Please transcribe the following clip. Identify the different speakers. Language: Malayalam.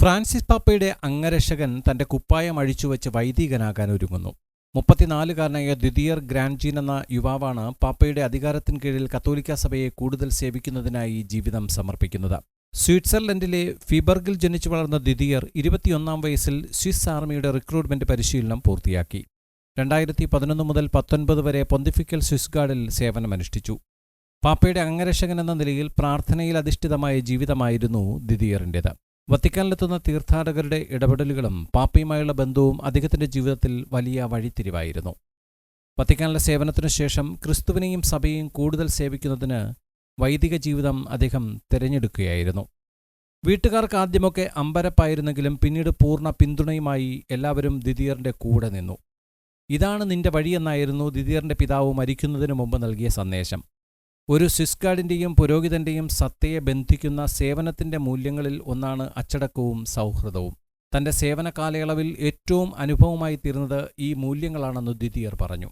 Speaker 1: ഫ്രാൻസിസ് പാപ്പയുടെ അംഗരക്ഷകൻ തന്റെ കുപ്പായം അഴിച്ചുവെച്ച് വൈദികനാകാൻ ഒരുങ്ങുന്നു. മുപ്പത്തിനാലുകാരനായ ദ്വിതീയർ ഗ്രാൻജീൻ എന്ന യുവാവാണ് പാപ്പയുടെ അധികാരത്തിന് കീഴിൽ കത്തോലിക്ക സഭയെ കൂടുതൽ സേവിക്കുന്നതിനായി ജീവിതം സമർപ്പിക്കുന്നത്. സ്വിറ്റ്സർലൻഡിലെ ഫിബർഗിൽ ജനിച്ചു വളർന്ന ദ്വിതീയർ ഇരുപത്തിയൊന്നാം വയസ്സിൽ സ്വിസ് ആർമിയുടെ റിക്രൂട്ട്മെന്റ് പരിശീലനം പൂർത്തിയാക്കി. രണ്ടായിരത്തി പതിനൊന്ന് മുതൽ പത്തൊൻപത് വരെ പൊന്തിഫിക്കൽ സ്വിസ് ഗാർഡിൽ സേവനമനുഷ്ഠിച്ചു. പാപ്പയുടെ അംഗരക്ഷകൻ എന്ന നിലയിൽ പ്രാർത്ഥനയിൽ അധിഷ്ഠിതമായ ജീവിതമായിരുന്നു ദ്വിതീയറിന്റേത്. വത്തിക്കാനിലെത്തുന്ന തീർത്ഥാടകരുടെ ഇടപെടലുകളും പാപ്പയുമായുള്ള ബന്ധവും അദ്ദേഹത്തിന്റെ ജീവിതത്തിൽ വലിയ വഴിത്തിരിവായിരുന്നു. വത്തിക്കാനിലെ സേവനത്തിനു ശേഷം ക്രിസ്തുവിനെയും സഭയെയും കൂടുതൽ സേവിക്കുന്നതിന് വൈദിക ജീവിതം അദ്ദേഹം തിരഞ്ഞെടുക്കുകയായിരുന്നു. വീട്ടുകാർക്ക് ആദ്യമൊക്കെ അമ്പരപ്പായിരുന്നെങ്കിലും പിന്നീട് പൂർണ പിന്തുണയുമായി എല്ലാവരും ദിദിയറിന്റെ കൂടെ നിന്നു. ഇതാണ് നിന്റെ വഴിയെന്നായിരുന്നു ദിദിയറിന്റെ പിതാവ് മരിക്കുന്നതിനു മുമ്പ് നൽകിയ സന്ദേശം. ഒരു സ്വിസ് പുരോഹിതന്റെയും സത്തയെ ബന്ധിക്കുന്ന സേവനത്തിന്റെ മൂല്യങ്ങളിൽ ഒന്നാണ് അച്ചടക്കവും സൗഹൃദവും. തന്റെ സേവന കാലയളവിൽ ഏറ്റവും അനുഭവമായി തീർന്നത് ഈ മൂല്യങ്ങളാണെന്ന് ദ്വിതീയർ പറഞ്ഞു.